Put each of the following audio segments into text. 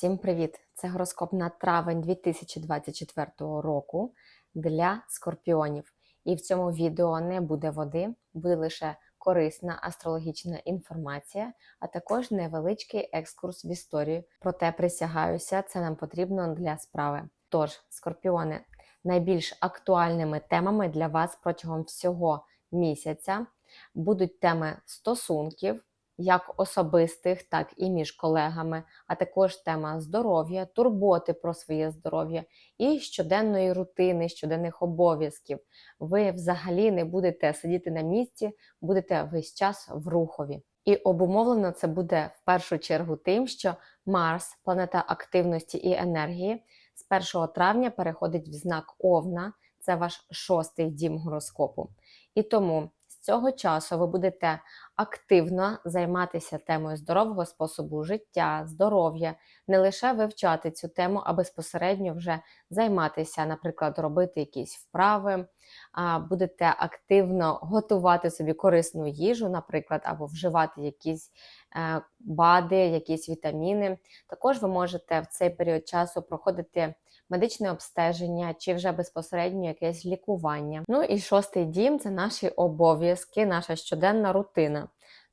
Всім привіт! Це гороскоп на травень 2024 року для скорпіонів. І в цьому відео не буде води, буде лише корисна астрологічна інформація, а також невеличкий екскурс в історію. Проте присягаюся, це нам потрібно для справи. Тож, скорпіони, найбільш актуальними темами для вас протягом всього місяця будуть теми стосунків як особистих, так і між колегами, а також тема здоров'я, турботи про своє здоров'я і щоденної рутини, щоденних обов'язків. Ви взагалі не будете сидіти на місці, будете весь час в рухові. І обумовлено це буде в першу чергу тим, що Марс, планета активності і енергії, з 1 травня переходить в знак Овна, це ваш шостий дім гороскопу. І тому цього часу ви будете активно займатися темою здорового способу життя, здоров'я, не лише вивчати цю тему, а безпосередньо вже займатися, наприклад, робити якісь вправи, будете активно готувати собі корисну їжу, наприклад, або вживати якісь е, БАДи, якісь вітаміни. Також ви можете в цей період часу проходити медичне обстеження чи вже безпосередньо якесь лікування. Ну і шостий дім це наші обов'язки, наша щоденна рутина.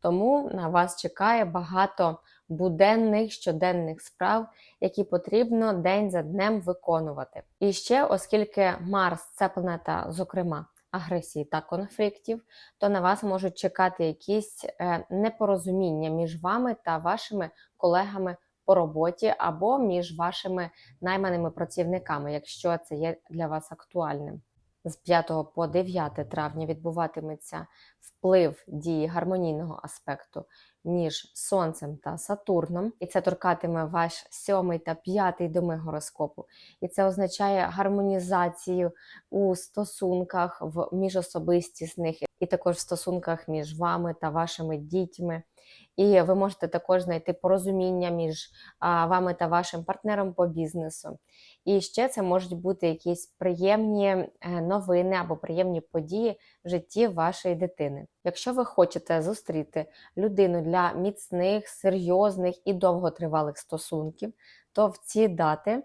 Тому на вас чекає багато буденних щоденних справ, які потрібно день за днем виконувати. І ще, оскільки Марс це планета, зокрема, агресії та конфліктів, то на вас можуть чекати якісь е, непорозуміння між вами та вашими колегами по роботі або між вашими найманими працівниками, якщо це є для вас актуальним. З 5 по 9 травня відбуватиметься вплив дії гармонійного аспекту між Сонцем та Сатурном, і це торкатиме ваш сьомий та п'ятий доми гороскопу. І це означає гармонізацію у стосунках в міжособистісних, і також в стосунках між вами та вашими дітьми. І ви можете також знайти порозуміння між вами та вашим партнером по бізнесу. І ще це можуть бути якісь приємні е, новини або приємні події в житті вашої дитини. Якщо ви хочете зустріти людину для міцних, серйозних і довготривалих стосунків, то в ці дати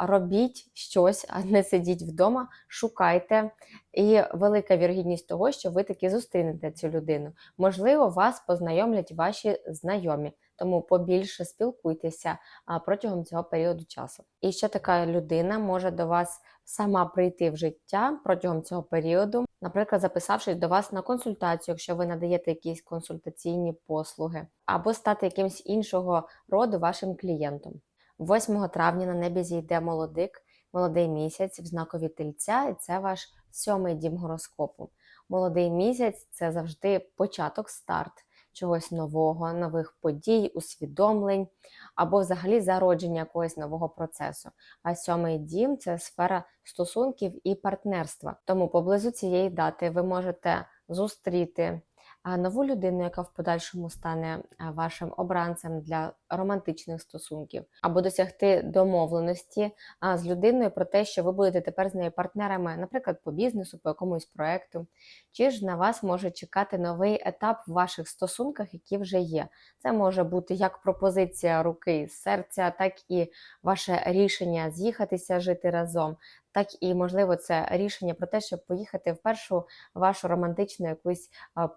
робіть щось, а не сидіть вдома, шукайте. І велика вірогідність того, що ви таки зустрінете цю людину. Можливо, вас познайомлять ваші знайомі, тому побільше спілкуйтеся протягом цього періоду часу. І ще така людина може до вас сама прийти в життя протягом цього періоду, наприклад, записавшись до вас на консультацію, якщо ви надаєте якісь консультаційні послуги, або стати якимсь іншого роду вашим клієнтом. 8 травня на небі зійде молодик, молодий місяць в знакові тельця, і це ваш сьомий дім гороскопу. Молодий місяць це завжди початок, старт чогось нового, нових подій, усвідомлень або взагалі зародження якогось нового процесу. А сьомий дім це сфера стосунків і партнерства. Тому поблизу цієї дати ви можете зустріти нову людину, яка в подальшому стане вашим обранцем для романтичних стосунків, або досягти домовленості з людиною про те, що ви будете тепер з нею партнерами, наприклад, по бізнесу, по якомусь проекту, чи ж на вас може чекати новий етап в ваших стосунках, які вже є. Це може бути як пропозиція руки серця, так і ваше рішення з'їхатися жити разом так і можливо це рішення про те, щоб поїхати в першу вашу романтичну якусь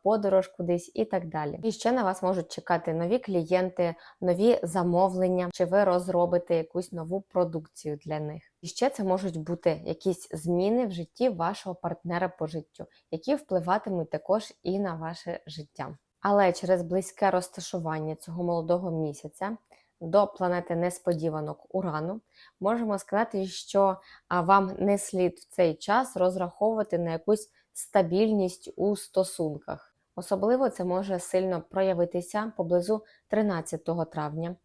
подорож кудись і так далі. І ще на вас можуть чекати нові клієнти, нові замовлення, чи ви розробите якусь нову продукцію для них. І ще це можуть бути якісь зміни в житті вашого партнера по життю, які впливатимуть також і на ваше життя. Але через близьке розташування цього молодого місяця до планети несподіванок Урану, можемо сказати, що вам не слід в цей час розраховувати на якусь стабільність у стосунках. Особливо це може сильно проявитися поблизу 13 травня,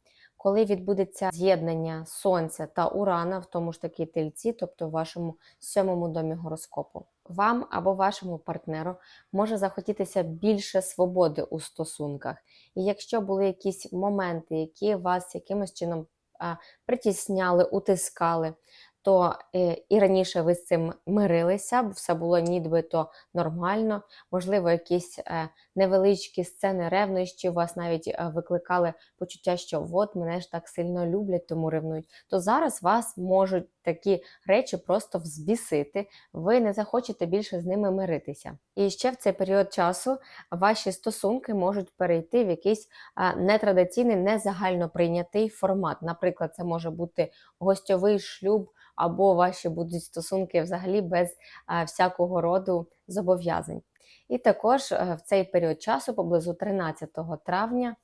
коли відбудеться з'єднання Сонця та Урана в тому ж таки тельці, тобто в вашому сьомому домі гороскопу. Вам або вашому партнеру може захотітися більше свободи у стосунках. І якщо були якісь моменти, які вас якимось чином притісняли, утискали, то е, і раніше ви з цим мирилися, бо все було нібито нормально. Можливо, якісь е, невеличкі сцени ревнощі у вас навіть е, викликали почуття, що от мене ж так сильно люблять, тому ревнують. То зараз вас можуть такі речі просто взбісити. Ви не захочете більше з ними миритися. І ще в цей період часу ваші стосунки можуть перейти в якийсь нетрадиційний, не загально прийнятий формат. Наприклад, це може бути гостьовий шлюб, або ваші будуть стосунки взагалі без всякого роду зобов'язань. І також е, в цей період часу, поблизу 13 травня,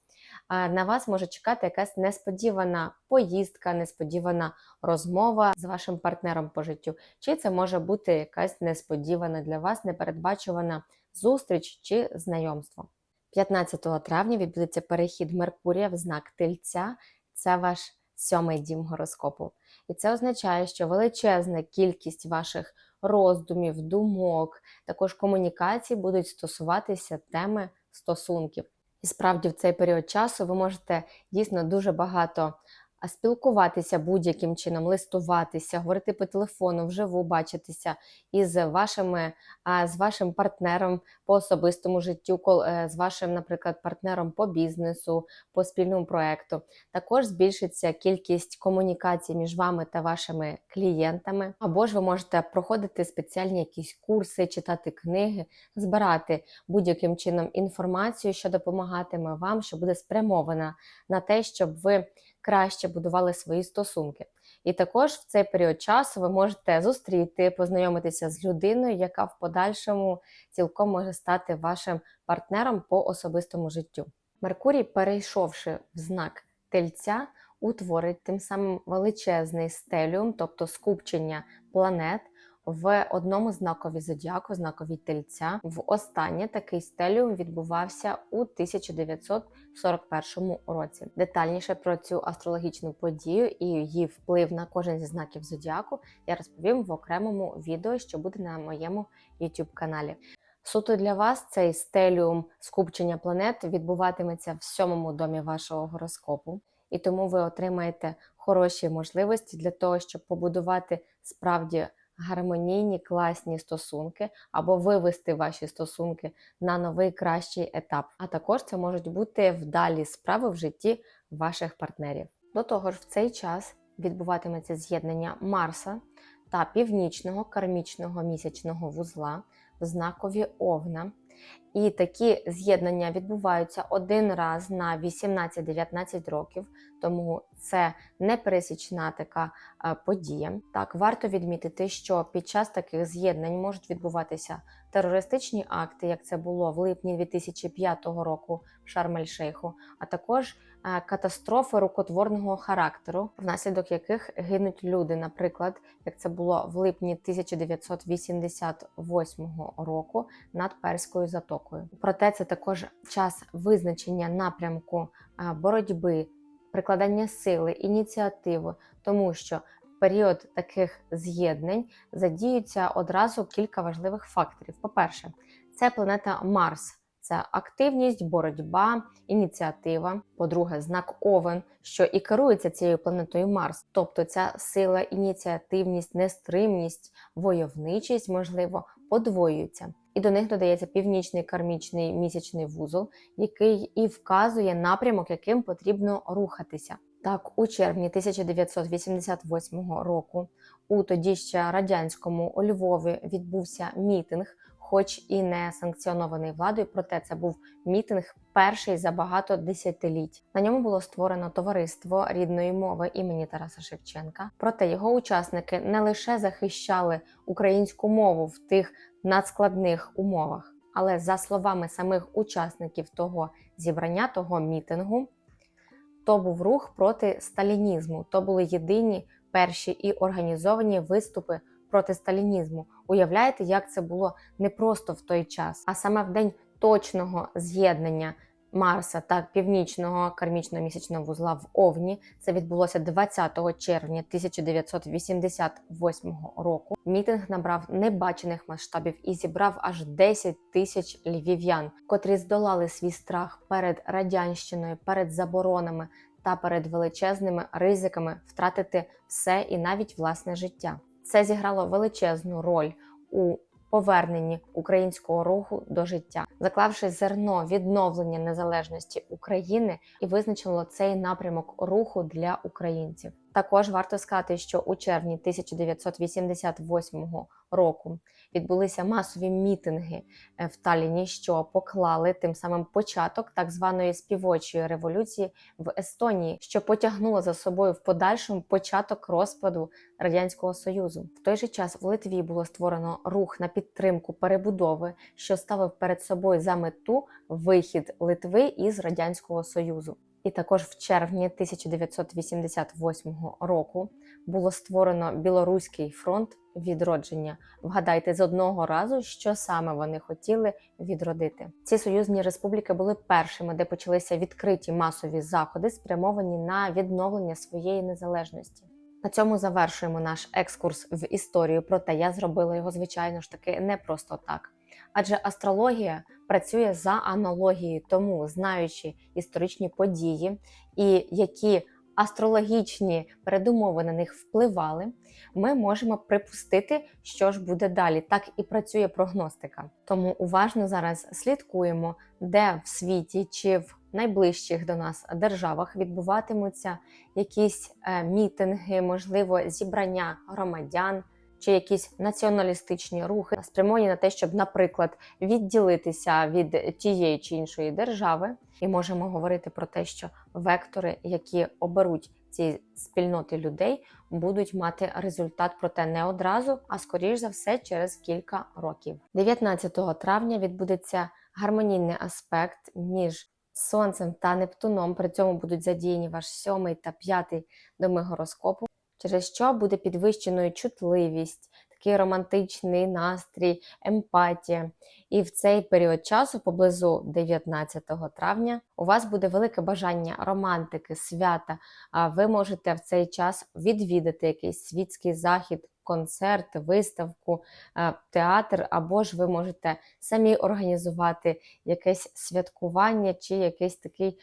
на вас може чекати якась несподівана поїздка, несподівана розмова з вашим партнером по життю. Чи це може бути якась несподівана для вас, непередбачувана зустріч чи знайомство. 15 травня відбудеться перехід Меркурія в знак Тельця. Це ваш сьомий дім гороскопу. І це означає, що величезна кількість ваших роздумів, думок, також комунікацій будуть стосуватися теми стосунків. І справді в цей період часу ви можете дійсно дуже багато а, спілкуватися будь-яким чином, листуватися, говорити по телефону, вживу бачитися із вашими, з вашим партнером по особистому життю, е, з вашим, наприклад, партнером по бізнесу, по спільному проекту. Також збільшиться кількість комунікацій між вами та вашими клієнтами, або ж ви можете проходити спеціальні якісь курси, читати книги, збирати будь-яким чином інформацію, що допомагатиме вам, що буде спрямована на те, щоб ви краще будували свої стосунки. І також в цей період часу ви можете зустріти, познайомитися з людиною, яка в подальшому цілком може стати вашим партнером по особистому життю. Меркурій, перейшовши в знак тельця, утворить тим самим величезний стеліум, тобто скупчення планет в одному знакові зодіаку, знакові тельця. В останнє такий стеліум відбувався у 1941 році. Детальніше про цю астрологічну подію і її вплив на кожен зі знаків зодіаку я розповім в окремому відео, що буде на моєму YouTube каналі. Суто для вас цей стеліум скупчення планет відбуватиметься в сьомому домі вашого гороскопу, і тому ви отримаєте хороші можливості для того, щоб побудувати справді гармонійні, класні стосунки або вивести ваші стосунки на новий кращий етап. А також це можуть бути вдалі справи в житті ваших партнерів. До того ж, в цей час відбуватиметься з'єднання Марса та північного кармічного місячного вузла в знакові Овна. І такі з'єднання відбуваються один раз на 18-19 років, тому це непересічна така е, подія. Так, варто відмітити, що під час таких з'єднань можуть відбуватися терористичні акти, як це було в липні 2005 року в Шарм-ель-Шейху, а також катастрофи рукотворного характеру, внаслідок яких гинуть люди, наприклад, як це було в липні 1988 року над Перською затокою. Проте це також час визначення напрямку боротьби, прикладання сили, ініціативи, тому що період таких з'єднань задіються одразу кілька важливих факторів. По-перше, це планета Марс. Це активність, боротьба, ініціатива. По-друге, знак Овен, що і керується цією планетою Марс, тобто ця сила, ініціативність, нестримність, войовничість, можливо, подвоюються. І до них додається північний кармічний місячний вузол, який і вказує напрямок, яким потрібно рухатися. Так, у червні 1988 року у тоді ще радянському у Львові відбувся мітинг, хоч і не санкціонований владою, проте це був мітинг перший за багато десятиліть. На ньому було створено товариство рідної мови імені Тараса Шевченка. Проте його учасники не лише захищали українську мову в тих надскладних умовах, але за словами самих учасників того зібрання, того мітингу, то був рух проти сталінізму. То були єдині перші і організовані виступи проти сталінізму. Уявляєте, як це було не просто в той час, а саме в день точного з'єднання Марса та північного кармічного місячного вузла в Овні. Це відбулося 20 червня 1988 року. Мітинг набрав небачених масштабів і зібрав аж 10 тисяч львів'ян, котрі здолали свій страх перед радянщиною, перед заборонами та перед величезними ризиками втратити все і навіть власне життя. Це зіграло величезну роль у поверненні українського руху до життя, заклавши зерно відновлення незалежності України і визначило цей напрямок руху для українців. Також варто сказати, що у червні 1988 року відбулися масові мітинги е, в Талліні, що поклали тим самим початок так званої співочої революції в Естонії, що потягнуло за собою в подальшому початок розпаду радянського союзу. В той же час в Литві було створено рух на підтримку перебудови, що ставив перед собою за мету вихід Литви із радянського союзу. І також в червні 1988 року було створено Білоруський фронт відродження. Вгадайте з одного разу, що саме вони хотіли відродити. Ці союзні республіки були першими, де почалися відкриті масові заходи, спрямовані на відновлення своєї незалежності. На цьому завершуємо наш екскурс в історію. Проте я зробила його, звичайно ж таки, не просто так. Адже астрологія працює за аналогією, тому знаючи історичні події і які астрологічні передумови на них впливали, ми можемо припустити, що ж буде далі. Так і працює прогностика. Тому уважно зараз слідкуємо, де в світі чи в найближчих до нас державах відбуватимуться якісь е, мітинги, можливо, зібрання громадян. Чи якісь націоналістичні рухи спрямовані на те, щоб, наприклад, відділитися від тієї чи іншої держави, і можемо говорити про те, що вектори, які оберуть ці спільноти людей, будуть мати результат, проте не одразу, а скоріш за все через кілька років. 19 травня відбудеться гармонійний аспект між Сонцем та Нептуном. При цьому будуть задіяні ваш сьомий та п'ятий доми гороскопу через що буде підвищеною чутливість, такий романтичний настрій, емпатія. І в цей період часу, поблизу 19 травня, у вас буде велике бажання романтики, свята. А ви можете в цей час відвідати якийсь світський захід. Концерт, виставку, театр, або ж ви можете самі організувати якесь святкування чи якийсь такий,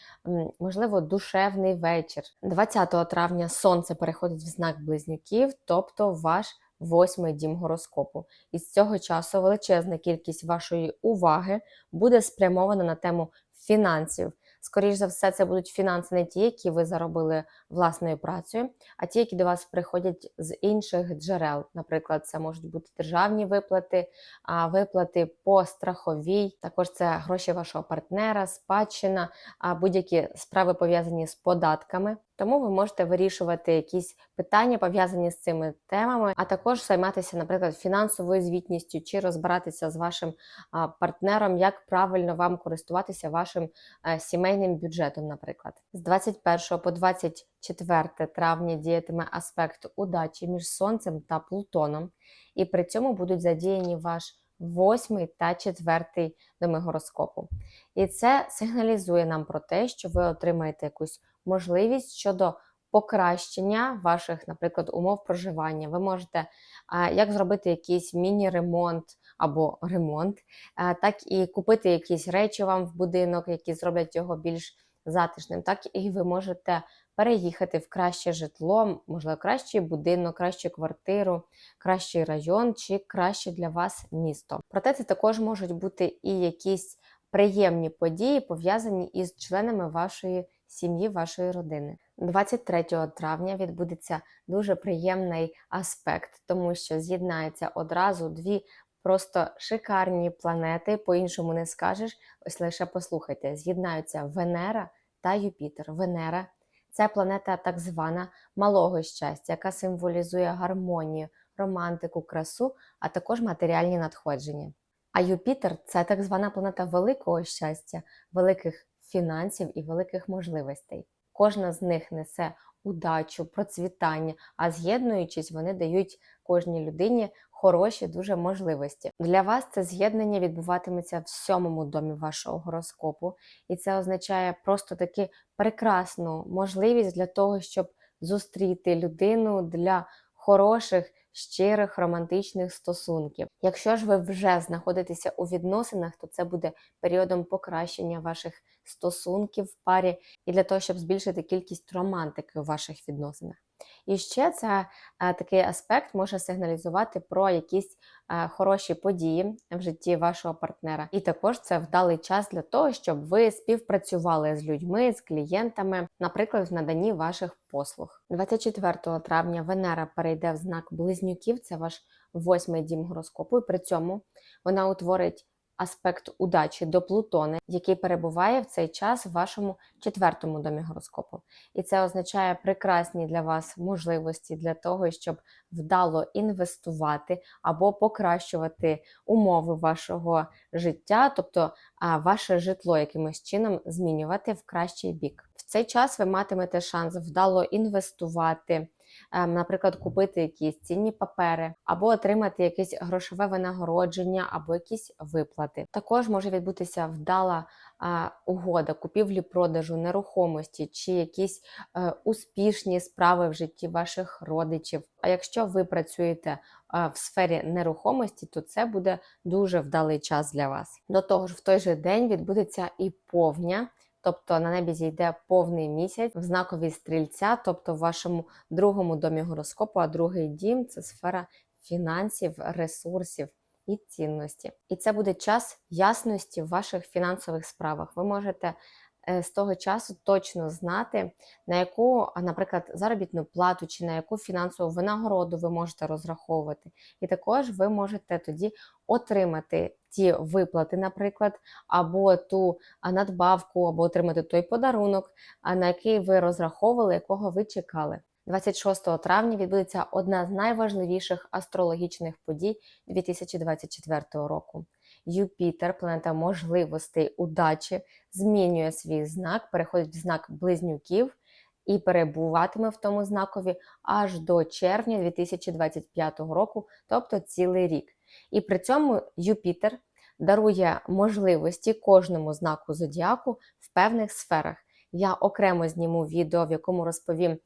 можливо, душевний вечір. 20 травня сонце переходить в знак близнюків, тобто ваш восьмий дім гороскопу. І з цього часу величезна кількість вашої уваги буде спрямована на тему фінансів. Скоріше за все, це будуть фінанси не ті, які ви заробили власною працею, а ті, які до вас приходять з інших джерел. Наприклад, це можуть бути державні виплати, виплати по страховій, також це гроші вашого партнера, спадщина, будь-які справи пов'язані з податками. Тому ви можете вирішувати якісь питання пов'язані з цими темами, а також займатися, наприклад, фінансовою звітністю чи розбиратися з вашим партнером, як правильно вам користуватися вашим е, сімейним бюджетом. Наприклад, з 21 по 24 травня діятиме аспект удачі між сонцем та Плутоном, і при цьому будуть задіяні ваш восьмий та четвертий доми гороскопу. І це сигналізує нам про те, що ви отримаєте якусь можливість щодо покращення ваших, наприклад, умов проживання. Ви можете як зробити якийсь міні-ремонт або ремонт, так і купити якісь речі вам в будинок, які зроблять його більш затишним, так і ви можете переїхати в краще житло, можливо, кращий будинок, кращу квартиру, кращий район чи краще для вас місто. Проте це також можуть бути і якісь приємні події, пов'язані із членами вашої сім'ї, вашої родини. 23 травня відбудеться дуже приємний аспект, тому що з'єднаються одразу дві. Просто шикарні планети, по-іншому не скажеш. Ось лише послухайте: з'єднаються Венера та Юпітер. Венера це планета так звана малого щастя, яка символізує гармонію, романтику, красу, а також матеріальні надходження. А Юпітер це так звана планета великого щастя, великих фінансів і великих можливостей. Кожна з них несе удачу, процвітання, а з'єднуючись, вони дають кожній людині хороші дуже можливості. Для вас це з'єднання відбуватиметься в сьомому домі вашого гороскопу, і це означає просто таки прекрасну можливість для того, щоб зустріти людину для хороших. Щирих романтичних стосунків. Якщо ж ви вже знаходитеся у відносинах, то це буде періодом покращення ваших стосунків в парі і для того, щоб збільшити кількість романтики у ваших відносинах. І ще це е, такий аспект може сигналізувати про якісь е, хороші події в житті вашого партнера. І також це вдалий час для того, щоб ви співпрацювали з людьми, з клієнтами, наприклад, в наданні ваших послуг. 24 травня Венера перейде в знак близнюків, це ваш восьмий дім гороскопу, і при цьому вона утворить аспект удачі до Плутони, який перебуває в цей час в вашому четвертому домі гороскопу. І це означає прекрасні для вас можливості для того, щоб вдало інвестувати або покращувати умови вашого життя, тобто ваше житло якимось чином змінювати в кращий бік. В цей час ви матимете шанс вдало інвестувати. Ем, Наприклад, купити якісь цінні папери, або отримати якесь грошове винагородження, або якісь виплати. Також може відбутися вдала угода купівлі-продажу нерухомості чи якісь е, успішні справи в житті ваших родичів. А якщо ви працюєте е, в сфері нерухомості, то це буде дуже вдалий час для вас. До того ж, в той же день відбудеться і повня. Тобто на небі зійде повний місяць в знакові стрільця, тобто в вашому другому домі гороскопу, а другий дім це сфера фінансів, ресурсів і цінності. І це буде час ясності в ваших фінансових справах. Ви можете з того часу точно знати, на яку, наприклад, заробітну плату чи на яку фінансову винагороду ви можете розраховувати. І також ви можете тоді отримати ті виплати, наприклад, або ту надбавку, або отримати той подарунок, на який ви розраховували, якого ви чекали. 26 травня відбудеться одна з найважливіших астрологічних подій 2024 року. Юпітер, планета можливостей, удачі, змінює свій знак, переходить в знак близнюків і перебуватиме в тому знакові аж до червня 2025 року, тобто цілий рік. І при цьому Юпітер дарує можливості кожному знаку зодіаку в певних сферах. Я окремо зніму відео, в якому розповім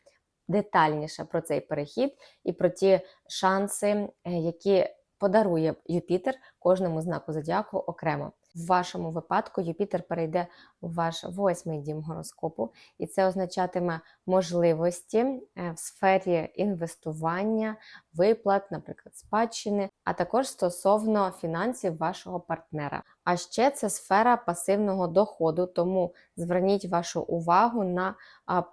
детальніше про цей перехід і про ті шанси, е, які подарує Юпітер кожному знаку зодіаку окремо. В вашому випадку Юпітер перейде в ваш восьмий дім гороскопу, і це означатиме можливості е, в сфері інвестування, виплат, наприклад, спадщини, а також стосовно фінансів вашого партнера. А ще це сфера пасивного доходу, тому зверніть вашу увагу на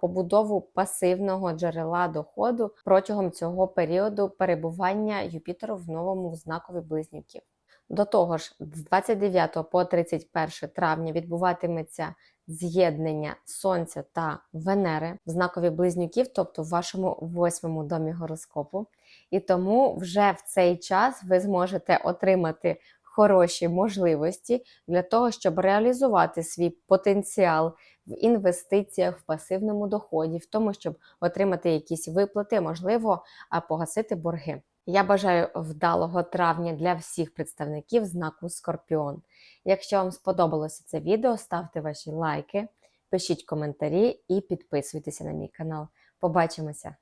побудову пасивного джерела доходу протягом цього періоду перебування Юпітеру в новому знакові близнюків. До того ж, з 29 по 31 травня відбуватиметься з'єднання Сонця та Венери в знакові близнюків, тобто в вашому восьмому домі гороскопу. І тому вже в цей час ви зможете отримати хороші можливості для того, щоб реалізувати свій потенціал в інвестиціях, в пасивному доході, в тому, щоб отримати якісь виплати, можливо, погасити борги. Я бажаю вдалого травня для всіх представників знаку Скорпіон. Якщо вам сподобалося це відео, ставте ваші лайки, пишіть коментарі і підписуйтеся на мій канал. Побачимося!